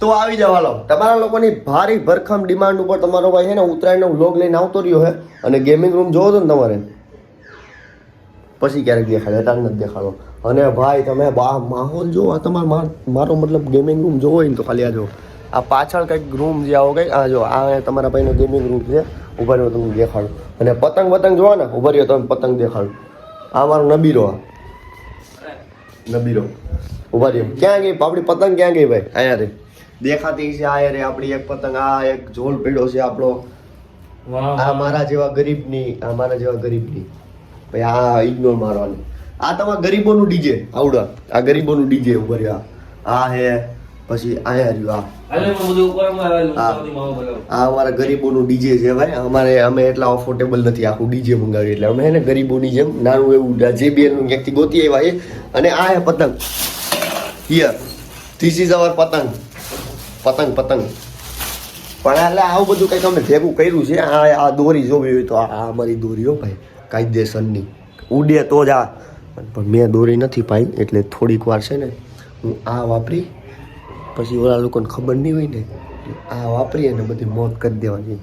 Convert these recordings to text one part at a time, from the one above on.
તો આવી જવા લો તમારા લોકોની ભારી ભરખમ ડિમાન્ડ ઉપર તમારો ભાઈ છે ને ઉત્તરાયણનો વ્લોગ લઈને આવતો રહ્યો છે અને ગેમિંગ રૂમ જોવો તો ને તમારે? પછી ક્યારેક દેખાડે અત્યારે નથી દેખાડો. અને ભાઈ, તમે બા, માહોલ જો આ તમારો મારો મતલબ ગેમિંગ રૂમ જોવો હોય ને તો ખાલી આ જો. આ પાછળ કંઈક રૂમ જે આવો કંઈક, આ જો, આ તમારા ભાઈનો ગેમિંગ રૂમ છે. ઊભા રહ્યો તમને દેખાડું. અને પતંગ પતંગ જોવા ને, ઊભા રહ્યો, તમે પતંગ દેખાડું. આ મારો નબીરો આ. નબીરો. ઊભા રહ્યો. ક્યાં ગઈ? આપણી પતંગ ક્યાં ગઈ ભાઈ? અહીંયા રે દેખાતી છે આ રે આપણી એક પતંગ આ એક ઝોલ પડ્યો છે આપણો. આ મારા જેવા ગરીબની આ મારા જેવા ગરીબની. ભાઈ આ ઇગ્નોર મારવાનું. આ તમારા ગરીબોનું ડીજે આવડા. આ ગરીબોનું ડીજે ઉપર આ હે પછી આયા રહ્યું આ. આ. અમારા ગરીબોનું ડીજે છે ભાઈ. અમારે અમે એટલા અફોર્ડેબલ નથી આખું ડીજે મંગાવી એટલે અમે એને ને ગરીબોની જેમ નાનું એવું જે બી એનું ક્યાંકથી ગોતી આવ્યા છે અને આ હે પતંગ. હિયર ધીસ ઇઝ અવર પતંગ. પતંગ પતંગ. પણ એટલે આવું બધું કંઈક અમે ભેગું કર્યું છે. આ આ દોરી જોવી હોય તો આ અમારી દોરી હો ભાઈ, કાયદેસરની. ઉડે તો જ આ. પણ મેં દોરી નથી પાઈ, એટલે થોડીક વાર છે ને, હું આ વાપરી, પછી ઓલા લોકોને ખબર નહીં હોય ને, આ વાપરી અને બધી મોત કરી દેવાની.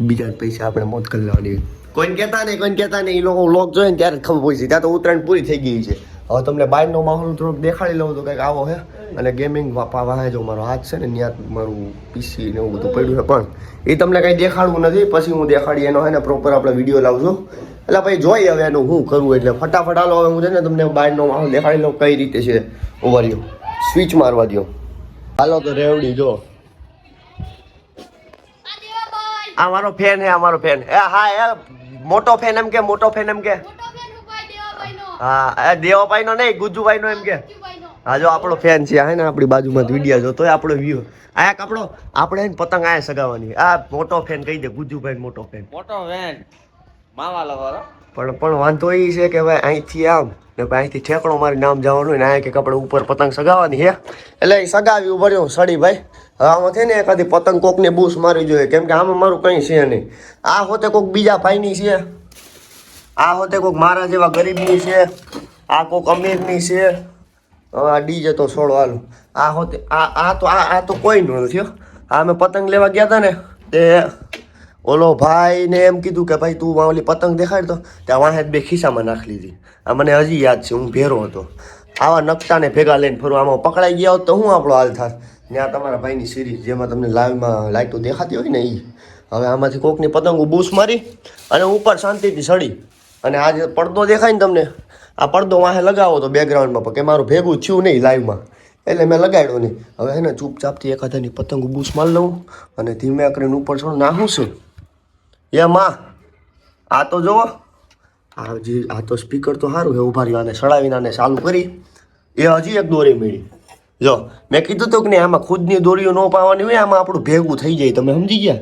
બીજા પૈસા આપણે મોત કરી લેવાની. કોઈને કહેતા નહીં, કોઈને કહેતા નહીં એ લોકો લોક જોઈએ ને ત્યારે ખબર પડી છે ત્યાં તો ઉત્તરાયણ પૂરી થઈ ગઈ છે. હવે તમને બહારનો માહોલ થોડોક દેખાડી લઉં તો કંઈક આવો હે. અને ગેમિંગ વાહે જો મારો હાથ છે ને ત્યાં મારું પીસી ને એવું બધું પડ્યું છે. પણ એ તમને કંઈ દેખાડવું નથી. પછી હું દેખાડી એનો હે ને પ્રોપર આપણે વીડિયો લાવજો. એટલે ભાઈ જોઈ હવે એનું હું કરવું એટલે ફટાફટ હાલો હવે હું છે ને તમને બહારનો માહોલ દેખાડી લઉં કઈ રીતે છે. ઓવરિયો સ્વિચ મારવા દો હાલો તો રેવડી જો. આ મારો ફેન હે આ મારો ફેન એ હા એ મોટો ફેન એમ કે મોટો ફેન એમ કે? હા એ દેવાભાઈ નો નહીં ગુજુભાઈ નો એમ કે. હા જો આપણો ફેન છે હે ને આપણી બાજુમાં વીડિયો જોતો હોય આપણો વ્યૂ આ એક આપણો આપણે એને પતંગ આયા સગાવાની. આ મોટો ફેન કહી દે ગુજુભાઈ મોટો ફેન મોટો ફેન માવા લવારો પણ પણ વાંધો એ છે કે ભાઈ અહીંથી આમ ને ભાઈ અહીંથી ઠેકડો મારી નામ જવાનું હોય ને અહીંયા કે આપણે ઉપર પતંગ સગાવાની હે. એટલે એ સગાવી ઉભર સડી ભાઈ હવે આમાં છે ને એકાદી પતંગ કોકને બૂસ મારવી જોઈએ કેમ કે આમાં મારું કંઈ છે નહીં. આ હોતે કોક બીજા ભાઈની છે. આ હોતે કોક મારા જેવા ગરીબની છે. આ કોક અમીરની છે. આ ડીજે તો છોડો હાલો. આ હોતે આ આ તો આ આ તો કોઈ નથી થયો. આ અમે પતંગ લેવા ગયા હતા ને, તે ઓલો ભાઈને એમ કીધું કે ભાઈ તું ઓલી પતંગ દેખાડ તો. ત્યાં વાંહે બે ખિસ્સામાં નાખી લીધી. આ મને હજી યાદ છે, હું ભેરો હતો. આવા નકશાને ભેગા લઈને ફરું. આમાં પકડાઈ ગયા હોત તો હું આપણો હાલ થાત. ત્યાં તમારા ભાઈની સિરીઝ, જેમાં તમને લાઈવમાં લાઈટો દેખાતી હોય ને એ હવે આમાંથી કોકની પતંગ બૂસ મારી અને ઉપર શાંતિથી સડી અને આ જે પડદો દેખાય ને તમને. આ પડદો વાહે લગાવો તો બેકગ્રાઉન્ડમાં કે મારું ભેગું થયું નહીં લાઈવમાં એટલે મેં લગાડ્યો નહીં. હવે હે ને ચૂપચાપથી એકાદાની પતંગ બૂસ મારી લઉં અને ધીમે કરીને ઉપર છોડ નાખું છું. એ માં, આ તો જુઓ આ જે, આ તો સ્પીકર તો સારું હે, ઊભા રહ્યો આને સડાવીને આને ચાલુ કરી. એ હજી એક દોરી મળી. જો, મેં કીધું હતું કે નહીં, આમાં ખુદની દોરીઓ ન પાવાની હોય, આમાં આપણું ભેગું થઈ જાય. તમે સમજી ગયા?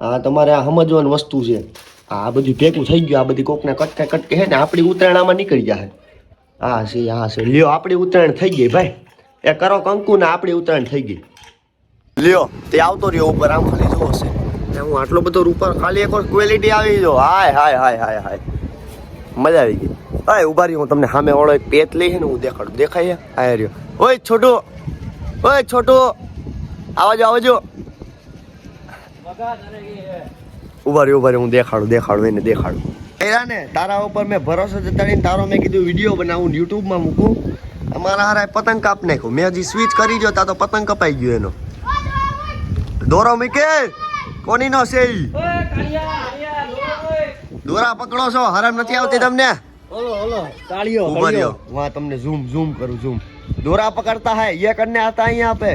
આ તમારે આ સમજવાની વસ્તુ છે. આ બધું ભેગું થઈ ગયું, આ બધી કોકને કટકે કટકે હે ને આપણી ઉત્તરાયણ આમાં નીકળી જાય હા છે હા છે. લ્યો, આપણી ઉત્તરાયણ થઈ ગઈ ભાઈ. એ કરો કંકુ ને આપણી ઉત્તરાયણ થઈ ગઈ. લ્યો, તે આવતો રહ્યો ઉપર, આમ ખાલી જોવો છે. હું આટલો બધો ઉપર ખાલી એક ક્વોલિટી આવી જો હાય હાય હાય હાય હાય. મજા આવી ગઈ. હાય ઊભા રહી હું તમને સામે વાળો એક પેત લઈ ને હું દેખાડું. દેખાય આ હાય રહ્યો. ઓય, છોટુ. ઓય, છોટુ. આવજો આવજો. ઊભા રહી ઊભા રહ્યો હું દેખાડું દેખાડું એને દેખાડું. એરાને તારા ઉપર મેં ભરોસો જતાડીને તારો મેં કીધું વીડિયો બનાવું યુટ્યુબમાં મૂકું. અમારા હારા પતંગ કાપ નાખ્યો. મેં હજી સ્વિચ કરી ગયો તા તો પતંગ કપાઈ ગયો એનો. દોરો મીકે કોની નો છે દોરા પકડો છો હરામ નથી આવતી તમને? ઊભા રહ્યો. વાહ તમને ઝૂમ ઝૂમ કરું ઝૂમ દોરા પકડતા હે યે કરને આતા અહીંયા આપે.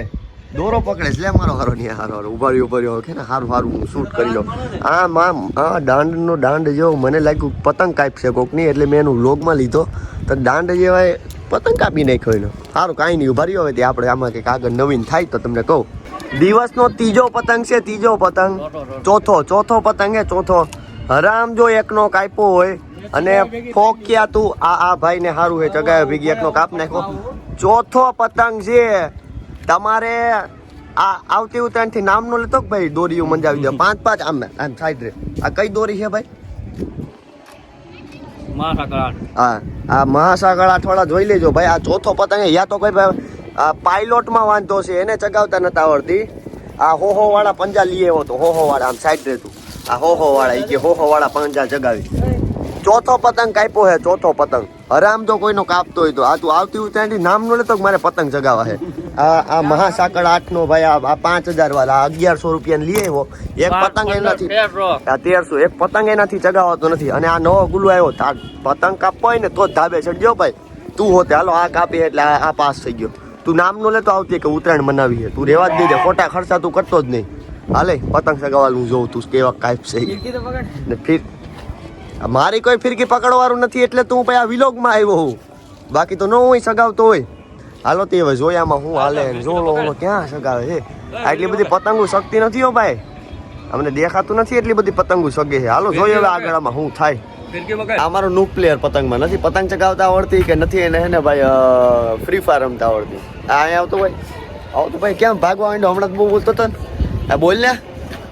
દોરો પકડે છે મારો હારો નહીં હારો હારો. ઉભારી ઉભારી કે ને હારું હારું, હું શૂટ કરી લો આ માં, આ દાંડનો દાંડ જેવો મને લાગ્યું પતંગ કાપશે કોકની એટલે મેં એનું લોગમાં લીધો. તો દાંડ જેવાય પતંગ કાપી નાખ્યો એનો. સારું કાંઈ નહીં ઊભા રહ્યો હવે તે આપણે આમાં કંઈક આગળ નવીન થાય તો તમને કહું. દિવસનો ત્રીજો પતંગ છે, ત્રીજો પતંગ. ચોથો ચોથો પતંગ હે, ચોથો. હરામ જો એકનો કાપ્યો હોય અને ફોક્યા તું. આ આ ભાઈને સારું હે, ચગાયો, ભીગી એકનો કાપ નાખ્યો. ચોથો પતંગ છે. તમારે આ આવતી ઉત્તરાયણ નામનું લેતો ભાઈ દોરીઓ મંજાવી દો? પાંચ પાંચ આમ આમ સાઈડ રે. આ કઈ દોરી છે ભાઈ? હા આ મહાસાગર અઠવાડા જોઈ લેજો ભાઈ. આ ચોથો પતંગ હે. યા તો કોઈ ભાઈ આ પાયલોટમાં વાંધો છે એને ચગાવતા નતા આવડતી. આ હોહો વાળા પંજા લઈ આવ્યો તો હોહો વાળા આમ સાઈડ રહેતું આ હોહો વાળા ઈ કે હોહો વાળા પંજા ચગાવી. ચોથો પતંગ કાપ્યો હે ચોથો પતંગ. હરામ તો કોઈનો કાપતો હોય તો. આ તું આવતી ઉત્તરાયણથી નામ નો લેતો મારે પતંગ ચગાવવા છે? આ આ મહાસાકળ આઠ નો ભાઈ આ પાંચ હજાર વાળા આ અગિયારસો રૂપિયા લઈ આવ્યો. એક પતંગ એનાથી આ તેરસો. એક પતંગ એનાથી ચગાવાતો નથી. અને આ નવો ગુલુ આવ્યો. પતંગ કાપવો હોય ને તો જ ધાબે ચડ્યો ભાઈ. તું હોતે હાલો આ કાપી એટલે આ પાસ થઈ ગયો. તું નામ નો લેતો આવતી કે ઉત્તરાયણ મનાવી તું રેવા જ નહીં દે ખોટા ખર્ચા તું કરતો જ નહીં. હાલે પતંગ ચગાવવાનું જોઉં તું કેવા કાપ છે ને ફિર આ મારી કોઈ ફિરકી પકડવાનું નથી એટલે તું ભાઈ આ વિલોગમાં આવ્યો હું બાકી તો ન હોય સગાવતો હોય. હાલો તે હવે જોયામાં હું હાલે જોલો ઓલો ક્યાં સગાવે છે? આટલી બધી પતંગો શક્તિ નથી હો ભાઈ. અમને દેખાતું નથી એટલી બધી પતંગો સગે છે. હાલો જોઈએ હવે આગળ આમાં શું થાય. આ મારો નું પ્લેયર પતંગમાં નથી. પતંગ ચગાવતા આવડતી કે નથી એને હે ને ભાઈ ફ્રી ફાયર રમતા આવડતી. આ અહીંયા આવતો ભાઈ. આવતો ભાઈ કેમ ભાગવા માંડ્યો? હમણાં બહુ બોલતો હતો ને. બોલ ને.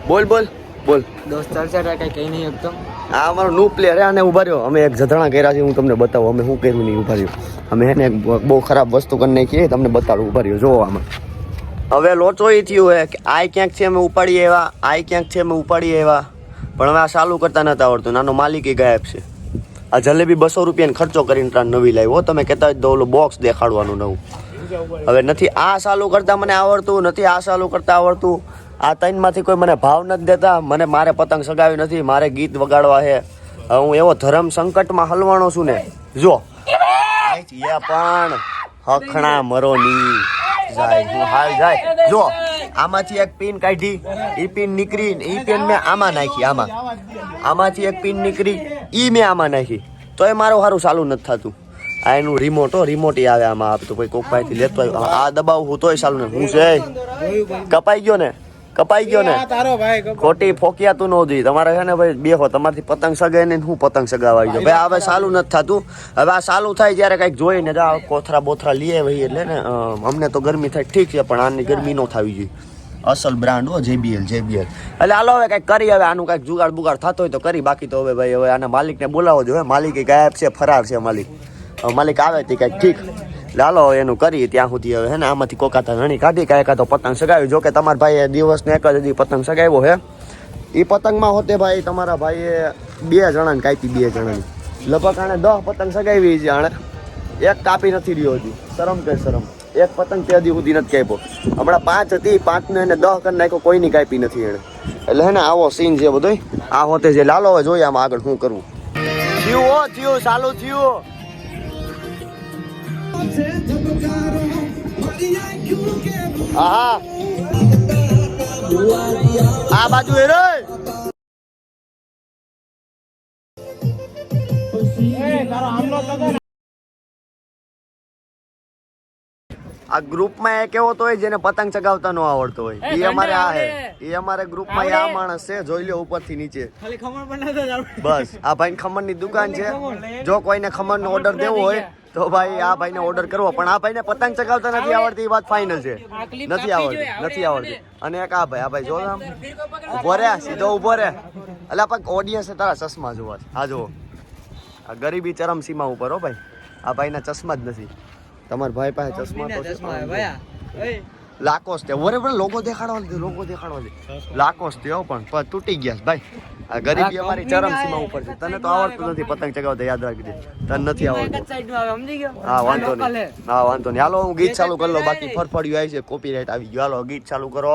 બોલ બોલ. બોલ. દોસ્ત ચર્ચા કઈ કઈ નહીં એકદમ આ અમારો નું પ્લેયર આને ઊભા રહ્યો. અમે એક જધણા કર્યા છે હું તમને બતાવું. અમે શું કર્યું નહીં ઊભા રહ્યો. અમે એને બહુ ખરાબ વસ્તુ કરી નાખીએ તમને બતાડું. ઊભા રહ્યો, જોવો આમાં. હવે લોચો એ થયું હે કે આ ક્યાંક છે અમે ઉપાડીએ એવા આ ક્યાંક છે અમે ઉપાડીએ એવા. પણ હવે આ ચાલુ કરતા નથી આવડતું. નાનો માલિક એ ગાયબ છે. આ જલેબી બસો રૂપિયાનો ખર્ચો કરીને ત્રણ નવી લાવ્યો તમે કહેતા જ દો ઓલું બોક્સ દેખાડવાનું નવું. હવે નથી આ ચાલુ કરતા મને આવડતું, નથી આ ચાલુ કરતા આવડતું. આ ત્રણમાંથી કોઈ મને ભાવ નથી દેતા, મને મારે પતંગ સગાવી નથી, મારે ગીત વગાડવા છે. હું એવો ધર્મ સંકટમાં હલવાનો છું ને. જો. પણ હખણા મરોની. જાય, હું હાલ જાય. જો, આમાંથી એક પિન કાઢી એ પિન નીકળી એ પિન મેં આમાં નાખી, આમાં. આમાંથી એક પિન નીકળી એ મેં આમાં નાખી. તો એ મારું સારું ચાલુ નથી થતું. આ એનું રિમોટ હો રિમોટ આવે આમાં. આપતો કોઈ કોક પાસેથી લેતો આ દબાવું હું તોય ચાલુ ને હું છે કપાઈ ગયો ને. કપાઈ ગયો ને? તારો ભાઈ ખોટી ફોકિયા તું ન જોઈ. તમારે છે ને ભાઈ બે હો તમારથી પતંગ સગાય ને હું પતંગ સગાવા ગયો. ભાઈ હવે સાલું નથી થતું. હવે આ સાલું થાય જ્યારે જોઈ જોઈને જા કોથરા બોથરા લઈએ ભાઈ એટલે ને અમને તો ગરમી થાય ઠીક છે પણ આની ગરમી ન થવી જોઈએ. અસલ બ્રાન્ડ હો જેબીએલ જેબીએલ એટલે હાલો હવે કંઈક કરી હવે આનું કંઈક જુગાડ બુગાડ થતો હોય તો કરી બાકી તો હવે ભાઈ હવે આના માલિકને બોલાવો જોઈએ માલિક ગાયબ છે ફરાર છે માલિક. હવે માલિક આવે તે કંઈક ઠીક. હવે એનું કરી ત્યાં સુધી હવે હે ને, આમાંથી કોકાતા ઘણી કાઢી, કાંઈ કાં તો પતંગ સગાવી. જો કે તમારા ભાઈએ દિવસને એક જ હજી પતંગ સગાવ્યો હે. એ પતંગમાં હોતે ભાઈ તમારા ભાઈએ બે જણાને કાપી બે જણાની. લગભગ આણે દસ પતંગ સગાવી છે આણે. એક કાપી નથી રહ્યો હજી. શરમ કે શરમ. એક પતંગ તે હજી સુધી નથી કાપ્યો. હમણાં પાંચ હતી, પાંચને એને દસ કરી નાખ્યો, કોઈની કાપી નથી એણે. એટલે હે ને, આવો સીન છે બધો આ હોતે જે લાલો હવે જોઈએ આમાં આગળ શું કરવું. થયું હો થયું ચાલુ થયું આ બાજુ એ રે. આ ગ્રુપમાં એક એવો તો હોય જેને પતંગ ચગાવતા ન આવડતો હોય. એ અમારે આ હે. એ અમારે ગ્રુપમાં આ માણસ છે જોઈ લો ઉપરથી નીચે. બસ. આ ભાઈ ખમણની દુકાન છે. જો કોઈને ખમણ નો ઓર્ડર દેવો હોય તો ભાઈ આ ભાઈને ઓર્ડર કરવો. પણ આ ભાઈને પતંગ ચગાવતા નથી આવડતી એ વાત ફાઇનલ છે. નથી આવડતી નથી આવડતી. અને એક આ ભાઈ આ ભાઈ જો આમ ઊભો રે સીધો ઊભો રે એટલે આપણે ઓડિયન્સ તારા ચશ્મા જોવા. છે આ જુઓ. આ ગરીબી ચરમસીમા ઉપર હો ભાઈ. આ ભાઈના ચશ્મા જ નથી. તમારા ભાઈ પાસે ચશ્મા તો ચશ્મા લાકોસ તે વરે લોકો લોગો દેખાડવા લીધો લોગો દેખાડવા લીધો લાકોસ તે પણ પણ તૂટી ગયા ભાઈ. આ ગરીબી અમારી ચરમ સીમા ઉપર છે. તને તો આવડતું નથી પતંગ ચગાવતા યાદ રાખી દે. તને નથી આવડતું? હા વાંધો નહીં. હા. વાંધો નહીં. હાલો હું ગીત ચાલુ કરી લો બાકી ફરફડ્યું આવી છે કોપીરાઇટ આવી ગયો. હાલો ગીત ચાલુ કરો.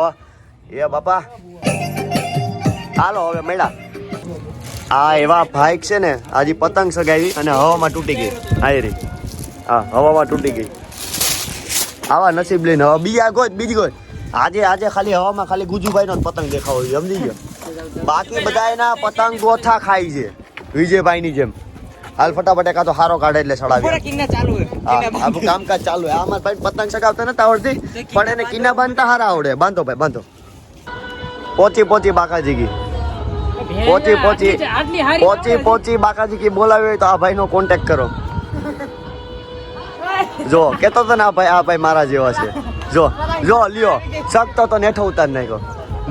એ બાપા. હાલો હવે મેળા. આ એવા ભાઈક છે ને આજે પતંગ સગાવી અને હવામાં તૂટી ગઈ. હાય રે. હા હવામાં તૂટી ગઈ. આવા નસીબ લઈને હવે બીજા કોઈ બીજી કોઈ આજે આજે ખાલી હવામાં ખાલી ગુજુભાઈનો જ પતંગ દેખાવો છે સમજી ગયો? બાકી બધા એના પતંગ ગોથા ખાય છે વિજયભાઈની જેમ. હાલ ફટાફટ એકા તો હારો કાઢે એટલે સડાવી આખું કામકાજ ચાલુ હોય. આમાં ભાઈ પતંગ ચગાવતા નથી આવડતી પણ એને કિના બાંધતા હારા આવડે. બાંધો ભાઈ બાંધો. પોચી પોચી બાકાજી કી. પોચી પોચી પોચી પોચી બાકાજી કી બોલાવી હોય તો આ ભાઈનો કોન્ટેક્ટ કરો. જો કેતો તો ને આ ભાઈ આ ભાઈ મારા જેવા છે. જો જો લ્યો. શકતો તો નેઠો ઉતાર નાખ્યો.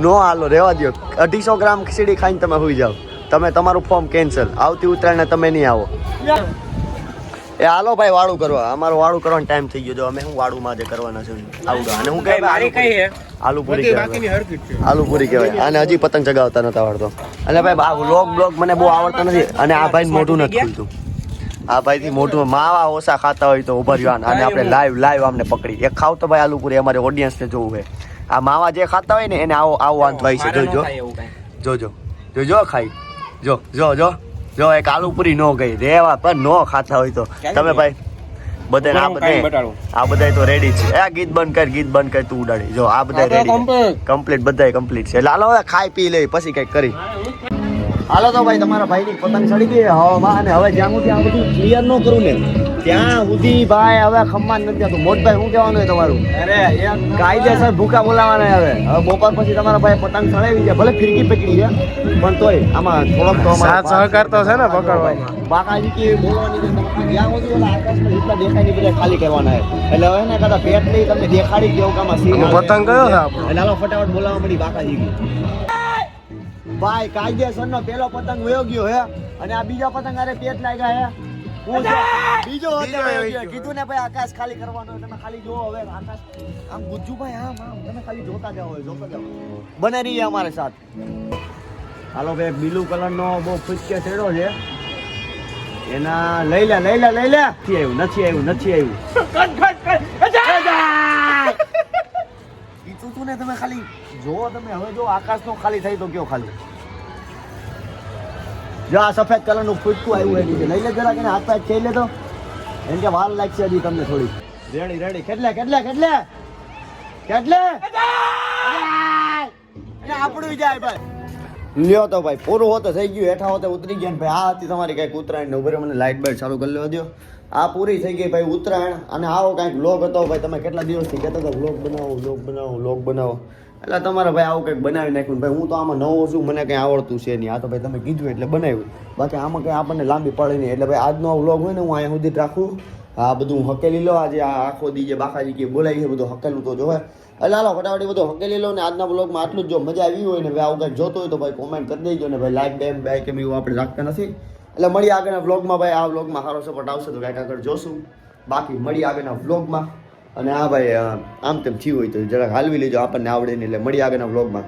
નો હાલો રેવા દ્યો. અઢીસો ગ્રામ ખીચડી ખાઈને તમે સુઈ જાઓ. તમે તમારું ફોર્મ કેન્સલ આવતી ઉત્તરાયણે તમે નહીં આવો. એ હાલો ભાઈ વાળું કરવા. અમારો વાળું કરવાનો ટાઈમ થઈ ગયો. જો અમે હું વાળું જે કરવાના છે? આવું અને હું કઈ આલુપુરી આલુ પૂરી કહેવાય. હરકત આલુ પૂરી કહેવાય. અને હજી પતંગ ચગાવતા નતા આવડતો અને ભાઈ આ વ્લોગ બ્લોગ મને બહુ આવડતો નથી. અને આ ભાઈ મોઢું નથી ખુલતું. આ ભાઈ થી મોઢું માવા ઓછા ખાતા હોય તો ઊભા રહ્યો અને આપણે લાઈવ લાઈવ આમને પકડી. એક ખાવ તો ભાઈ આલુ પૂરી અમારે ઓડિયન્સ ને જોવું છે. આ માવા જે ખાતા હોય ને એને આવો આવો વાંધ હોય છે. જોજો. જોજો જોજો ખાઈ જો જો. જો જો એક આલુ પૂરી નો ગઈ. રેવા પણ નો ખાતા હોય તો. તમે ભાઈ બધા આ બધા આ બધા તો રેડી છે. આ ગીત બંધ કર ગીત બંધ કર તું ઉડાડી. જો આ બધા રેડી કમ્પ્લીટ બધા કમ્પ્લીટ છે. એટલે હાલો ખાઈ પી લઈ પછી કંઈક કરી. હાલો તો ભાઈ તમારા ભાઈની પતંગ સડી ગઈ હવામાં અને હવે જ્યાં સુધી આ બધું ક્લિયર ન કરું ને ત્યાં સુધી ભાઈ હવે ખમ્માન નથી થતું મોટભાઈ શું કહેવાનું હોય તમારું? અરે કાયદેસર ભૂકા બોલાવાના હવે. હવે બપોર પછી તમારા ભાઈ પતંગ ચડાવી છે. ભલે ફિરકી પકડી છે પણ તોય આમાં થોડોક તો અમારો સાથ સહકાર તો છે ને પકડવામાં. બાકાજી કે બોલવાની છે જ્યાં સુધી ઓલા આકાશમાં જેટલા દેખાય ને બધા ખાલી કરવાના એટલે હવે ને કદાચ પેટ લઈ તમને દેખાડી જ દેવું કે આમાં પતંગ કયો છે? એટલે હાલો ફટાફટ બોલાવવા મળી બાકાજી કી ભાઈ કાયદેસર નો પેલો પતંગ વયો ગયો હે અને આ બીજા પતંગ અરે પેટ લાગ્યા હે. બીજો કીધું ને ભાઈ આકાશ ખાલી કરવાનો તમે ખાલી જોવો હવે આકાશ આમ ગુજ્જુભાઈ આમ આમ તમે ખાલી જોતા જાઓ જોતા જાઓ. બને રહી અમારે સાથ. હાલો ભાઈ બ્લુ કલર નો બહુ ફૂચકે છેડો છે. એના લઈ લે લઈ લે લઈ લે. નથી આવ્યું નથી આવ્યું નથી આવ્યું. કીધું તું ને તમે ખાલી જોવો તમે હવે જો આકાશ નો ખાલી થઈ તો કયો ખાલી. જો આ સફેદ કલરનું ફૂટકું આવ્યું એની છે. લઈ લે જરા કે હાથ પાય ખેઈ લે તો. એમ કે વાર લાગશે હજી તમને થોડી. Ready ready. કેટલે કેટલે કેટલે? કેટલે? આપણું જાય ભાઈ. લ્યો તો ભાઈ, પૂરું હોતો થઈ ગયું. હેઠા હોતે ઉતરી ગયા ભાઈ. આ હતી તમારી કંઈક ઉત્તરાયણ ઉભરે. મને લાઇટ બાઇટ ચાલુ કરી લેવા દો આ પૂરી થઈ ગઈ ભાઈ ઉત્તરાયણ. અને આવો કાંઈક લોક હતો ભાઈ. તમે કેટલા દિવસથી કહેતા હતા વ્લોગ બનાવો વ્લોગ બનાવો વ્લોગ બનાવો. એટલે તમારે ભાઈ આવું કંઈક બનાવી નાખ્યું ભાઈ હું તો આમાં નવો છું, મને કંઈ આવડતું છે નહીં. આ તો ભાઈ તમે કીધું એટલે બનાવ્યું. બાકી આમાં કંઈ આપણને લાંબી પડે નહીં. એટલે ભાઈ આજનો વ્લોગ હોય ને હું અહીંયા સુધી રાખું. આ બધું હું હકેલી લો, આજે આ આખો દી જે બાકાજી કે બોલાવી છે, બધું હકેલું તો જોવે. એટલે હાલો, ફટાફટ બધું હકેલી લો ને આજના બ્લોગમાં આટલું જ. જો મજા આવી હોય ને, ભાઈ આવું કંઈક જોતો હોય તો ભાઈ કોમેન્ટ કરી દેજો ને ભાઈ લાઈક બેમ બે કેમ એવું આપણે રાખતા નથી. એટલે મળીએ આગળના વ્લોગમાં ભાઈ. આ વ્લોગમાં સારો સપોર્ટ આવશે તો કાંઈક આગળ જોશું. બાકી મળી આગળના વ્લોગમાં. અને આ ભાઈ આમ તેમ થયું હોય તો જરાક હાલવી લેજો. આપણને આવડે નહીં એટલે મળી આગળના વ્લોગમાં